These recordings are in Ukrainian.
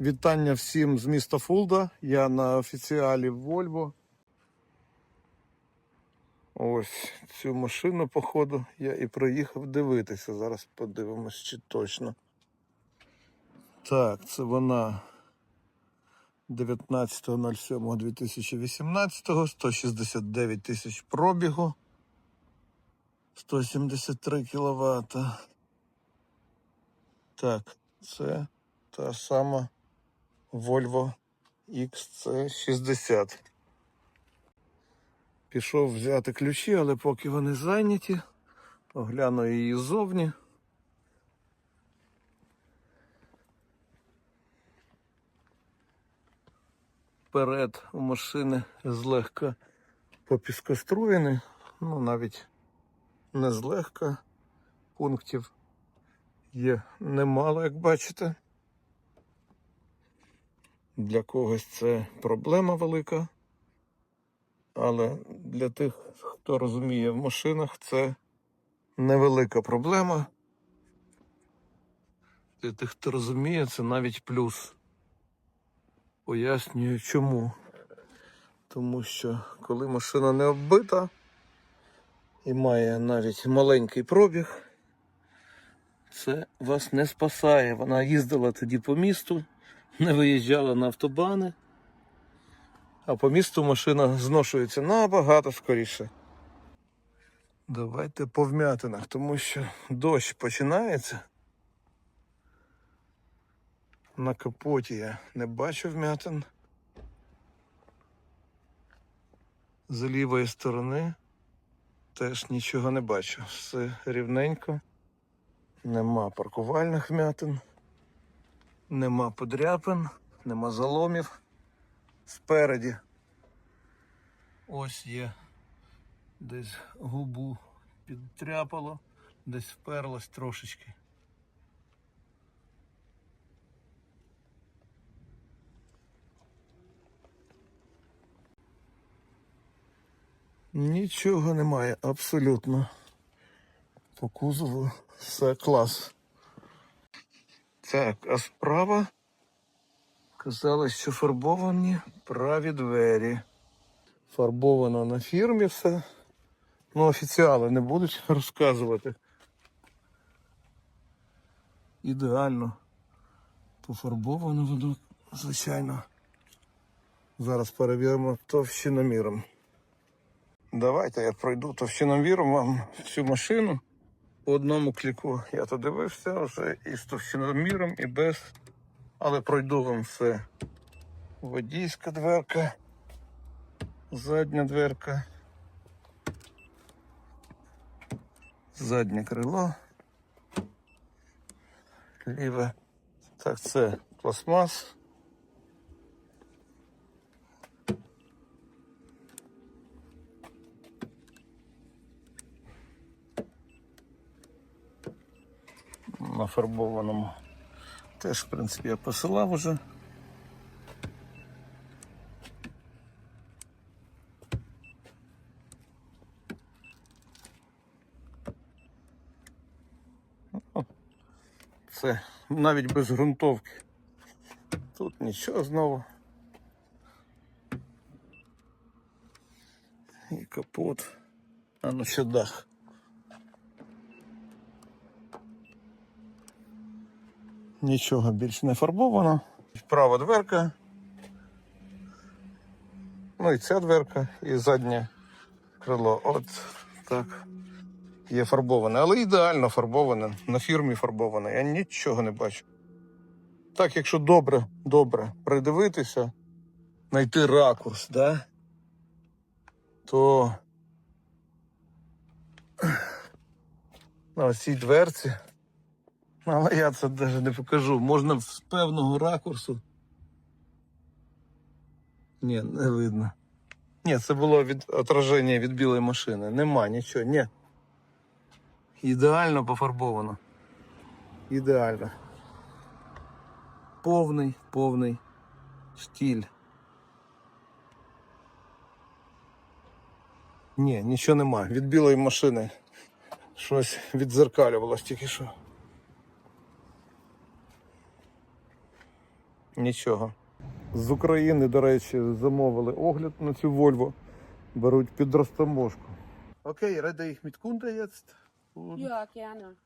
Вітання всім з міста Фулда. Я на офіціалі Volvo. Ось цю машину, походу, я і проїхав дивитися. Зараз подивимось, чи точно. Так, це вона 19.07.2018, 169 тисяч пробігу, 173 кВт. Так, це та сама Volvo XC60. Пішов взяти ключі, але поки вони зайняті, огляну її ззовні. Вперед у машини злегка попіскоструєний, ну навіть не злегка пунктів є немало, як бачите. Для когось це проблема велика. Але для тих, хто розуміє в машинах, це невелика проблема. Для тих, хто розуміє, це навіть плюс. Пояснюю чому. Тому що коли машина не оббита і має навіть маленький пробіг, це вас не спасає. Вона їздила тоді по місту, не виїжджала на автобани, а по місту машина зношується набагато скоріше. Давайте по вмятинах, тому що дощ починається. На капоті я не бачу вмятин. З лівої сторони теж нічого не бачу. Все рівненько. Нема паркувальних вмятин, нема подряпин, нема заломів. Спереді. Ось є. Десь губу підтряпало, десь вперлось трошечки. Нічого немає, абсолютно. По кузову все клас. Так, а справа казали, що фарбовані праві двері. Фарбовано на фірмі все. Ну, офіціали не будуть розказувати. Ідеально. Пофарбовано воно, звичайно. Зараз перевіримо товщиноміром. Давайте я пройду товщиноміром вам всю машину. По одному кліку я то дивився вже і з товщиноміром, і без. Але пройду вам все. Водійська дверка, задня дверка, заднє крило, ліве. Так, це пластмас. Нафарбованому. Теж, в принципі, я посилав уже. Ну, Це навіть без ґрунтовки. Тут нічого знову. І капот. А ну ще дах. Нічого більш не фарбовано. Права дверка. Ну і ця дверка, і заднє крило. От так. Є фарбоване, але ідеально фарбоване, на фірмі фарбоване. Я нічого не бачу. Так, якщо добре, добре придивитися, знайти ракурс, да? то на цій дверці але я це навіть не покажу. Можна з певного ракурсу. Ні, не видно. Ні, це було від отраження від білої машини. Нема нічого, ні. Ідеально пофарбовано. Ідеально. Повний, повний штіль. Ні, нічого нема. Від білої машини щось відзеркалювалось тільки що. Нічого. З України, до речі, замовили огляд на цю Volvo. Беруть під розтаможку. Окей, ich mit Kunde jetzt? Und... Ja, gerne.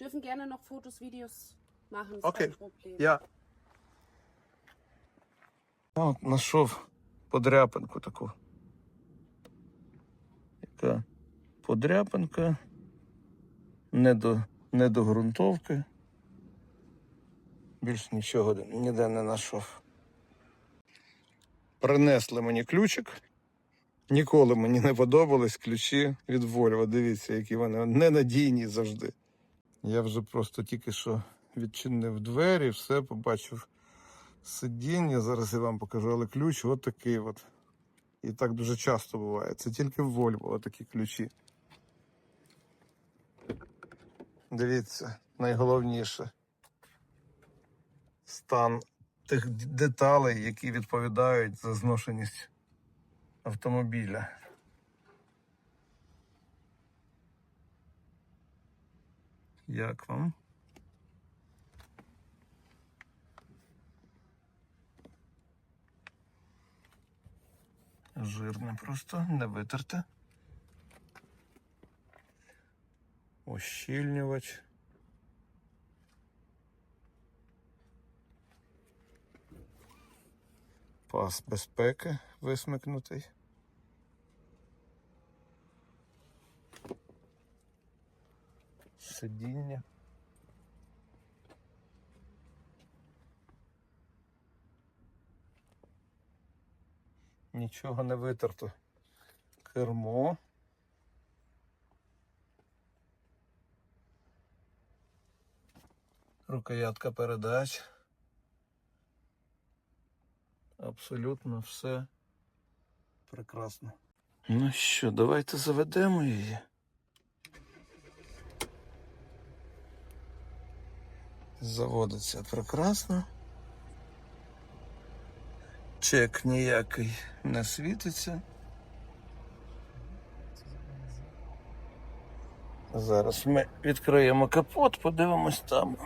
Dürfen gerne noch Fotos, Videos machen. Ist Okay. Problem. Я. От, знайшов подряпинку таку. Яка подряпинка. Не до, не до ґрунтовки. Більш нічого ніде не знайшов. Принесли мені ключик. Ніколи мені не подобались ключі від Volvo. Дивіться, які вони ненадійні завжди. Я вже просто тільки що відчинив двері, все побачив сидіння. Зараз я вам покажу, але ключ от от. І так дуже часто буває. Це тільки в Volvo такі ключі. Дивіться, найголовніше. Стан тих деталей, які відповідають за зношеність автомобіля. Як вам? Жирне просто, не витерте. Ощільнювач. Пас безпеки висмикнутий. Сидіння. Нічого не витерто. Кермо. Рукоятка передач. Абсолютно все прекрасно. Ну що, давайте заведемо її. Заводиться прекрасно. Чек ніякий не світиться. Зараз ми відкриємо капот, подивимось там.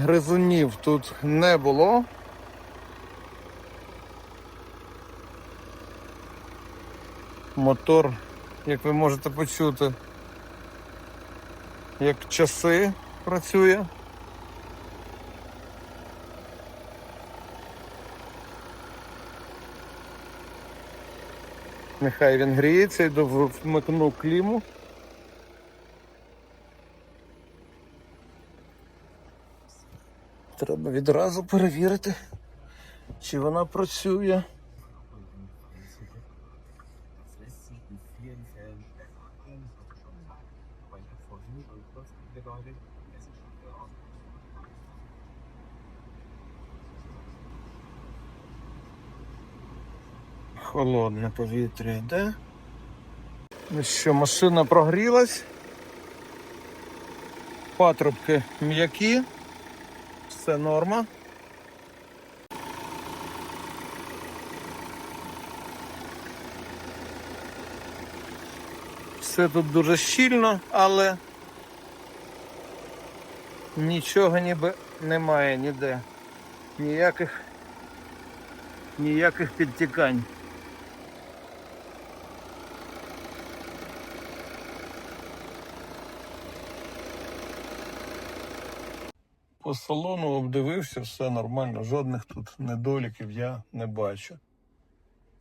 Гризунів тут не було. Мотор, як ви можете почути, як часи працює. Нехай він гріється, йду вмикну кліму. Треба відразу перевірити, чи вона працює. Холодне повітря йде. Ну що, машина прогрілась. Патрубки м'які. Все норма. Все тут дуже щільно, але нічого ніби немає ніде. Ніяких ніяких підтікань. По салону обдивився, все нормально, жодних тут недоліків я не бачу.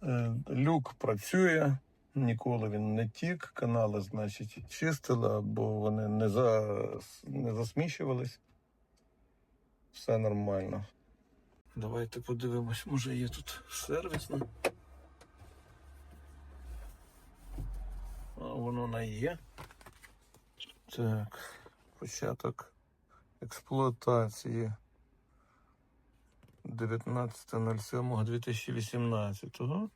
Е, Люк працює, ніколи він не тік, канали, значить, чистила, бо вони не, за, не засміщувались. Все нормально. Давайте подивимось, може є тут сервісна. Воно не є. Так, початок експлуатації 19.07.2018.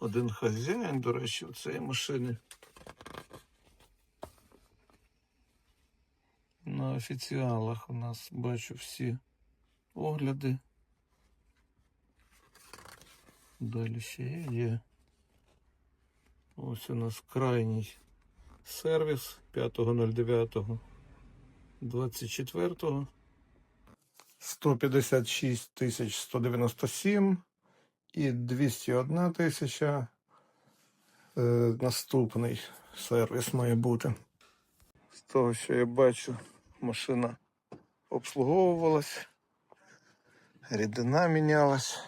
Один хазяїн, до речі, у цієї машини. На офіціалах у нас бачу всі огляди Далі ще є. Ось у нас крайній сервіс 5.09. 24 156 тисяч 197 і 201 тисяча. Е, наступний сервіс має бути. З того, що я бачу, машина обслуговувалась, рідина мінялась.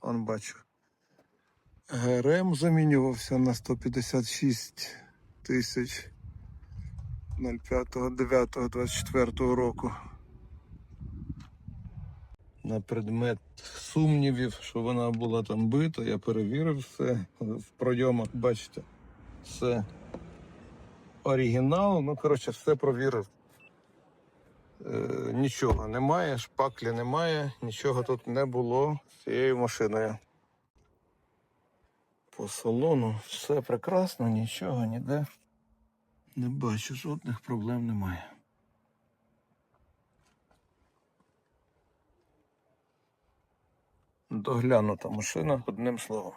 Он бачу. ГРМ замінювався на 156 тисяч 05.09.24 року. На предмет сумнівів, що вона була там бита, я перевірив все в пройомах, бачите, все оригінал. Ну, коротше, все провірив. Е, нічого немає, шпаклі немає, нічого тут не було з цією машиною. По салону все прекрасно, нічого ніде. Не бачу, жодних проблем немає. Доглянута машина, одним словом.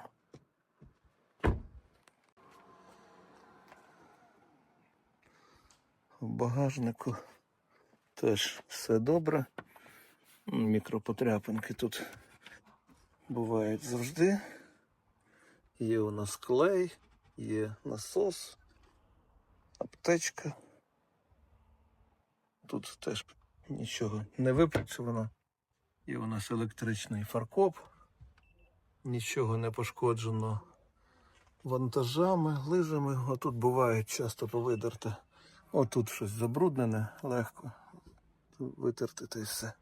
В багажнику теж все добре. Мікропотряпинки тут бувають завжди. Є у нас клей, є насос, аптечка. Тут теж нічого не випрацьовано. Є у нас електричний фаркоп. Нічого не пошкоджено вантажами, лижами. Отут буває часто повидерте. Отут щось забруднене, легко витерти та й все.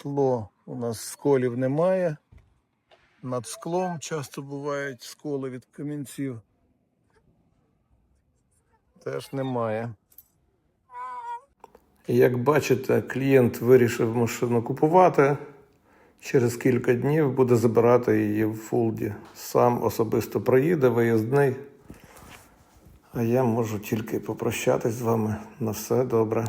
Скло у нас сколів немає. Над склом часто бувають сколи від камінців. Теж немає. Як бачите, клієнт вирішив машину купувати. Через кілька днів буде забирати її в Фулді. Сам особисто проїде виїзний. А я можу тільки попрощатись з вами. На все добре.